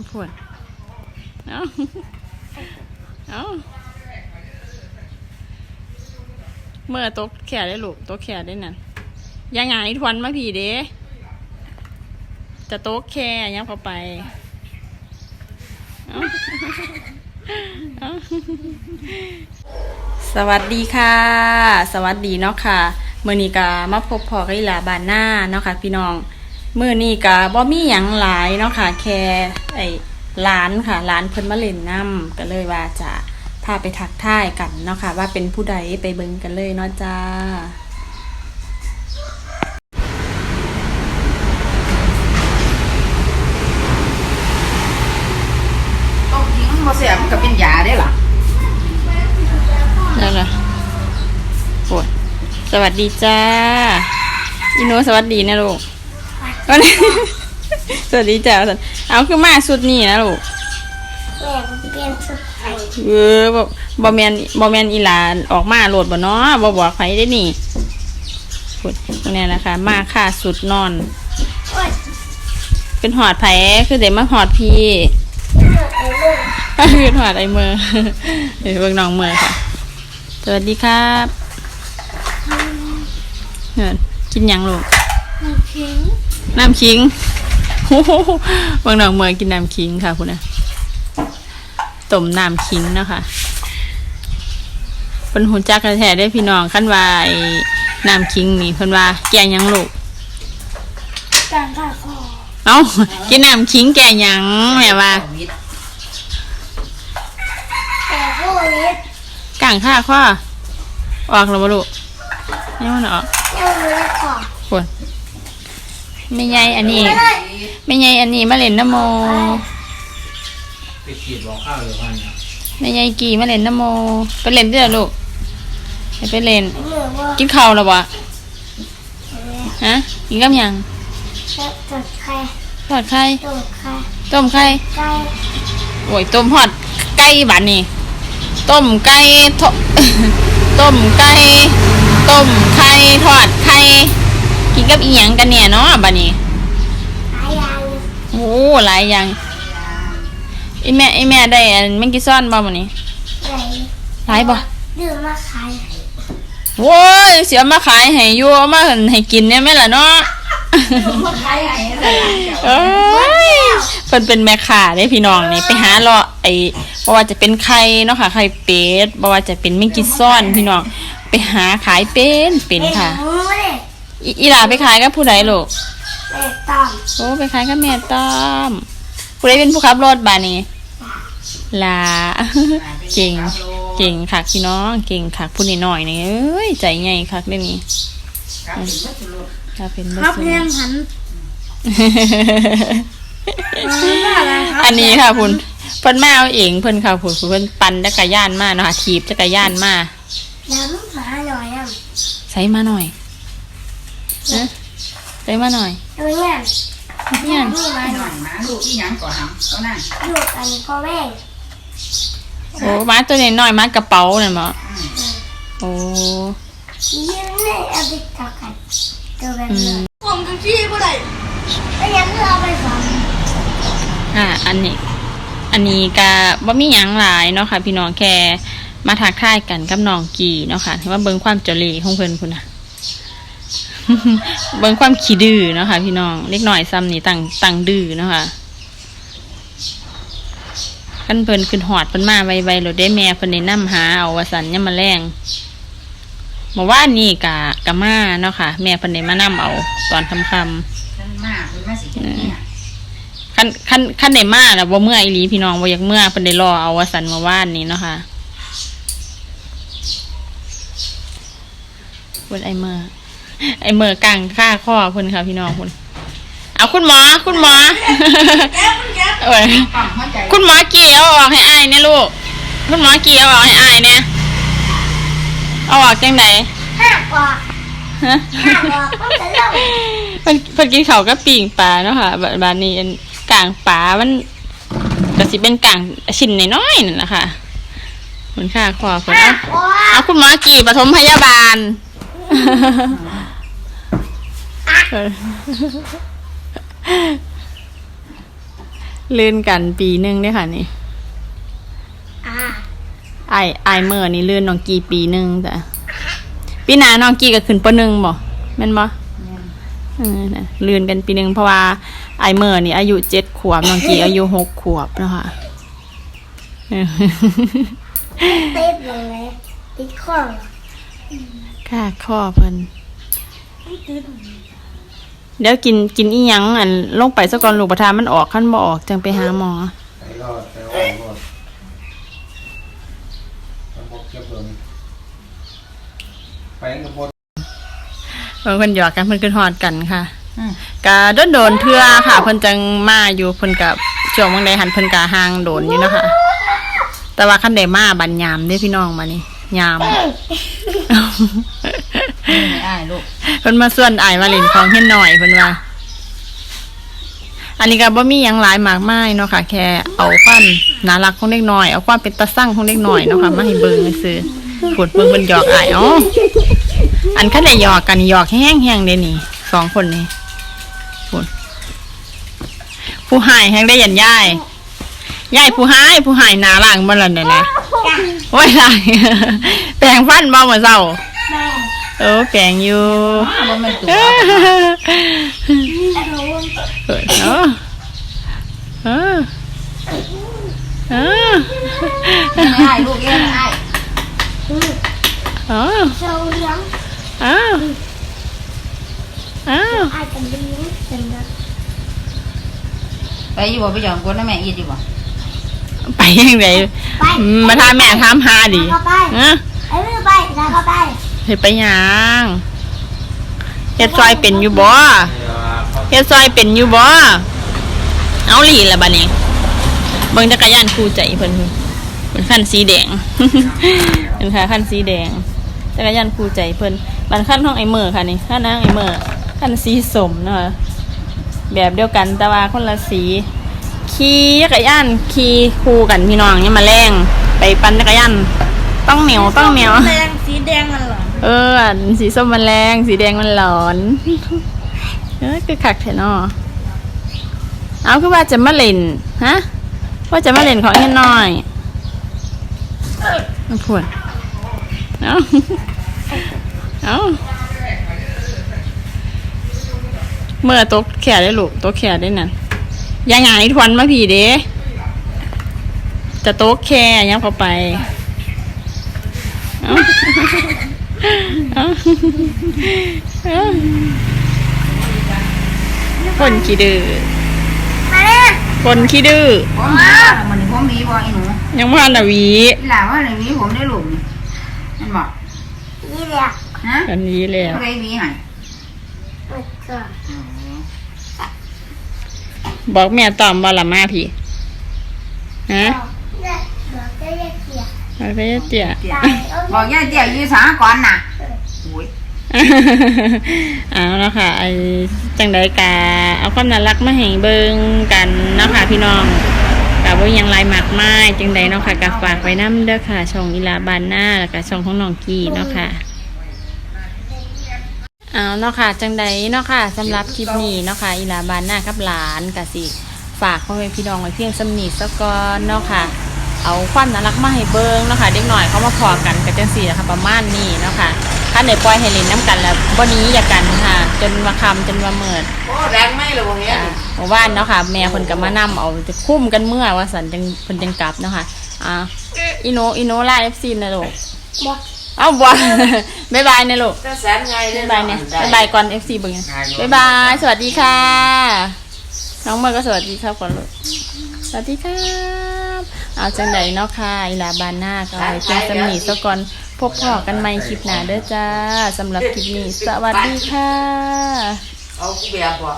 าปวดเอาเอาเมื่อตกแขนได้ลูกตกแขนได้นั่นยังไงทวนมาผีเด้จะโต๊ะแค่ยังเข้าไปสวัสดีค่ะ สวัสดีเนาะค่ะเมื่อนี้ก็มาพบพอกับลาบานหน้าเนาะค่ะพี่น้อง มื่อนี้ก็บ่มีหยังหลายเนาะค่ะ แค่ไอ้ร้านค่ะร้านเพิ่นมาเล่นน้ำก็เลยว่าจะพาไปทักทายกันเนาะค่ะ ว่าเป็นผู้ใดไปเบิ่งกันเลยเนาะจ้าต้มทิ้งบ่เสียมันก็เป็นยาได้ล่ะนั่นล่ะโอ้ยสวัสดีจ้าอินูสวัสดีนะลูก วันนี้สวัสดีจ้าสันเอาคือมาสุดนี่นะลูกแม่ผมเปลี่ยนชุดไทยเออบ่บอแมนบอแมนอีหลานออกมาโหลดบ่เนาะบ่บอกใครได้นี่พูดตรงนี้นะคะ มาค่าสุดนอน โอ้ยเป็นหอดไผคือเดี๋ยวมาหอดพี่ไอ้ลูกก็คือหอดไอเมอร์เดี๋ยวเบิ่งน้องเมอร์ค่ะ สวัสดีครับเหินกินหยังลูก มันพิง น้ำคิงโอ้โหบางหนองเมืองกินน้ำคิงค่ะคุณนะต้มน้ำคิงเนาะคะเป็นหุ่นจักรแท้ได้พี่น้องขั้นว่าไอ้น้ำคิงนี่เพิ่นว่าแกหยังลูกการฆ่าพ่อเอ้ากินน้ำคิงแกหยังแม่ว่าวิทย์แต่พวกนี้กลางข้าข้อออกแล้วบ่ลูกยังมันออกยังไม่ได้ขอปวด ไม่ใหญ่อันนี้ไม่ได้ไม่ใหญ่อันนี้มาเล่นน้ำโมไปขีดบอกข้าวเลยวันเนี่ยไม่ใหญ่กี่มาเล่นน้ำโม ไปเล่นเด้อลูกให้ไปเล่นเหมือนว่ากินข้าวแล้ววะฮะกินกับหยังจะตัดไข่ทอดไข่ตูดไข่ต้มไข่ไก่โอ้ยต้มฮอดไก่บัดนี่ต้มไก่ทอต้มไก่ต้มไข่ทอดไข่ กินกับอีหยังกันเนี่ยเนาะบัดนี้หลายอย่างโอ้หลายอย่างไอแม่ไอแม่ได้อันแมงกิซ่อนบ่มื้อนี้ไหลหลายบ่ดื่มมาขายโว้ยเสียมาขายให้อยู่เอามาให้กินเนี่ยแม่นล่ะเนาะบ่ขายให้อะไรล่ะเอ้ยเพิ่นเป็นแม่ค้าเด้พี่น้องนี่ไปหาเลาะไอ้บ่ว่าจะเป็นไข่เนาะค่ะไข่เป็ดบ่ว่าจะเป็นแมงกิซ่อนพี่น้องไปหาขายเป็นเป็นค่ะหมูเลย อีอีหลาไปขายกับผู้ใดลูกแม่ตอมโอ้ไปขายกับแม่ต้อมผู้ใดเป็นผู้ขับรถบาดนี้ลา เก่ง เก่งคักพี่น้อง เก่งคักผู้นิดหน่อยนี่เอ้ยใจใหญ่คักเด้อนี่ครับเป็นวัตถุโลกถ้าเป็นคบ่รับซื้อเรียนหันอันนี้ค่ะคุณเพิ่นมาเอาเองเพิ่นค่ะคุณเพิ่นปั่นจักรยานมาเนาะค่ะถีบจักรยานมาน้ำฝาหน่อยอะใส่มาหน่อย นะใส่มาหน่อยดูเนี่ยเนี่ยนี่มาหหน่น่ออยยหมาลูกอีหยังก่อหำเอานั่นดูกันพ่อแม่โอ้มาตัวนี้น้อยมากระเป๋าน่ะบ่โอ้ยืนในเอาไปตักกันดูกันอืเลมยผมกับพี่เมื่อไหร่แล้วยังเพื่อเอาไปฝังอ่าอันนี้ อันนี้ก็บ่มีหยังหลายเนาะค่ะ พี่น้องแค่มาทักทายกันกับน้องกีเนาะค่ะถือว่าเบิ่งความเจริญของเพิ่นพุ่นน่ะ เบิ่งความขี้ดื้อเนาะค่ะพี่น้องเล็กน้อยซ้ำนี่ตั้งตั้งดื้อเนาะค่ะคันเพิ่นขึ้นหอดเพิ่นมาไวๆแล้วได้แม่เพิ่นได้นำหาเอาว่าสันยามมาแรงเมื่อวานนี้กะกะมาเนาะค่ะ แม่เพิ่นได้มานำเอา ตอนค่ำๆท่านมาเพิ่นมาสิเฮ็ดเนี่ยคันคันคันได้มาแล้วบ่เมื่ออีหลีพี่น้องบ่อยากเมื่อเพิ่นได้รอเอาว่าสันเมื่อวานนี้เนาะค่ะเพิ่นไอเมื่อ ไอเมื่อกลางค่าข้อเพิ่นค่ะพี่น้องเพิ่นเอาคุณหมอคุณหมอเอ้ยปั๊มหัวใจคุณหมอเกี่ยวออกให้อายเนี่ยลูก คุณหมอเกี่ยวออกให้อายเนี่ยเอาออกจังไดห้าปอกฮะห้าปอกก็จะเล่าเพิ่นเพิ่นกินข้าวกับปิ่งปลาเนาะค่ะบดบานนี้อันกลางปลามันก็สิเป็นกลางชิ้นน้อยๆนั่นแหละค่ะคุณค่าคอเพิ่นห้าเอาปอกเอาคุณหมอกี่ปฐมพยาบาลเออ ลื่นกันปีหนึ่งเด้อค่ะนี่อ่าไอไอเมื่อนี่ลื่นน้องกีปีหนึ่งจ้ะปีหน้าน้องกีก็ขึ้นปหนึ่งบ่แม่นบ่เออน่ะลื่นกันปีหนึ่งเพราะว่าไอเมื่อนี่อายุเจ็ดขวบน้องกีอายุหกขวบเนาะคะเออเต้นเลยติดข้อค่ะข้อเพิ่น เดี๋ยวกินกินอีหยังอันลงไปซะก่อนลูกประทานมันออกขั้นบ่ออกจังไปหาหมอไปรอดไปอ่อนรอดต้องพบเก็บเบิ่งไปกับบนเพิ่นเพิ่นหยอกกันเพิ่นขึ้นฮอดกันค่ะอืมก็โดนโดนๆเทื่อค่ะ เพิ่นจังมาอยู่เพิ่นกับช่วงบางใดหันเพิ่นกะห่างโดนอยู่เนาะคะแต่ว่าคันใดมาบันยามเด้อพี่น้องมานี่ยาม ไม่อายลูกเพิ่นมาส่วนอายมาเล่นของเฮ็ดหน่อยเพิ่นว่า อันนี้ก็บ่มีหยังหลายมากมายเนาะค่ะ แค่เอาความน่ารักของเด็กน้อย เอาความเป็นตาสั่งของเด็กน้อยเนาะค่ะมาให้เบิ่งซื่อๆพูดเบิ่งเพิ่นหยอกอายอ๋ออันคันได้หยอกกันหยอกแห้งๆเด้นี่สองคนนี้พูดผู้หายแฮงได้ยันยายยายผู้หายผู้หายหน้าล่างบ่ล่ะเนี่ยนะโอ้ยล่ะแปรงฟันบ่มื้อเช้า แม่เออแปรงอยู่บ่แม่นตัวเออเขาเออเออเออไม่อ้ายลูกเอ้ยไม่อ้ายเออเจ้าเลี้ยงเออเอออาจจะเลี้ยงเป็นนะไปอยู่บ่ไปหยองกวนนะแม่อีดอยู่บ่ไปยังไงไปมาทาแม่ทำหาดิเออ ไอ้มือไปแล้วก็ไป เฮ็ดไปยังเฮ็ดซอยเป็นอยู่บ่เฮ็ดซอยเป็นอยู่บ่เอาหลีละบัดนี้เบิ่งจักรยานคู่ใจเพิ่นเป็นคันสีแดงเป็นค่ะคันสีแดงจักรยานคู่ใจเพิ่นบันขั้นห้องไอเมอร์ค่ะนี่ขั้นนางไอเมอร์ขั้นสีสมเนาะแบบเดียวกันแต่ว่าคนละสีขี่จักรยานขี่คู่กันพี่น้องเนี่ยมาแรงไปปั่นจักรยานต้องเหนียวต้องเหนียวแดงสีแดงมันเหรอ เออสีส้มมันแรง สีแดงมันหลอนเออคือคักแท้เนาะเอาคือว่าจะมาเล่นฮะว่าจะมาเล่นของเฮ็ดน้อยมาพูดเอาเอาเมื่อตกแขนได้ลูกตกแขนได้นั่นยังไงทวนมาผีเด้จะโต๊ะแค่ยับเข้าไป เอาเอาเอา คนขี้ดื้อมาเลยคนขี้ดื้อผมมีบ่มันนี่ผมมีบ่อีหนูยังพ่านดาวีอีหลาว่าเลยมีผมได้ลูกนี่มันบอกนี่แหละฮะอันนี้แล้วอะไรมีให้มันก็บอกแม่ตอมบอละมาพี่ฮะ ไปเตี่ยเดี๋ยวบอกย่าเดี๋ยวอยู่สาก่อนน่ะโอ้ยเอาเนาะค่ะ ไอจังใดกาเอาความน่ารักมาให้เบิ่งกันเนาะค่ะพี่น้องกะว่ายังไรมากมายจังใดเนาะค่ะกะฝากไว้น้ำเด้อค่ะ ช่องอีลาบานหน้าแล้วก็ช่องของน้องกีเนาะค่ะเอาเนาะค่ะจังใดเนาะค่ะสำหรับคลิปนี้เนาะค่ะอีลาบานหน้ากับหลานกะสิฝากพ่อแม่พี่น้องไว้เพียงสำนีสกอนเนาะค่ะ เอาความน่ารักมาให้เบิ้งเนาะค่ะเด็กหน่อยเขามาพอกันกันจังสี่นะคะประมาณนี้เนาะค่ะถ้าในปล่อยให้เล่นน้ำกันแล้ววันนี้อย่ากันค่ะ จนมาคำจนมาเมิดโอ้แรงไหมล่ะบ่เนี้ยจ้ะเมื่อวานเนาะค่ะ แม่เพิ่นก็มานํเอาจะคุ้มกันเมื่อว่าสันจังเพิ่นจังกลับเนาะค่ะอ่าอีโนอีโนไลฟ์ซีนะลูกบอกเอ้าบ่บ๊ายบายนะลูกจะแสนไงเลบ๊ายยบายเนี่ยบ๊ายบายก่อน FC เบิ่งนะบ๊ายบายสวัสดีค่ะ น้องเมย์ก็สวัสดีครับก่อนลูกสวัสดีครับ เอาจังใดเนาะค่ะอีลาบานหน้าก็เอาไว้เพียงสำนีซะก่อนพบพอกันใหม่คลิปหน้าเด้อจ้าสำหรับคลิปนี้ สวัสดีค่ะ เอากูแบบบ่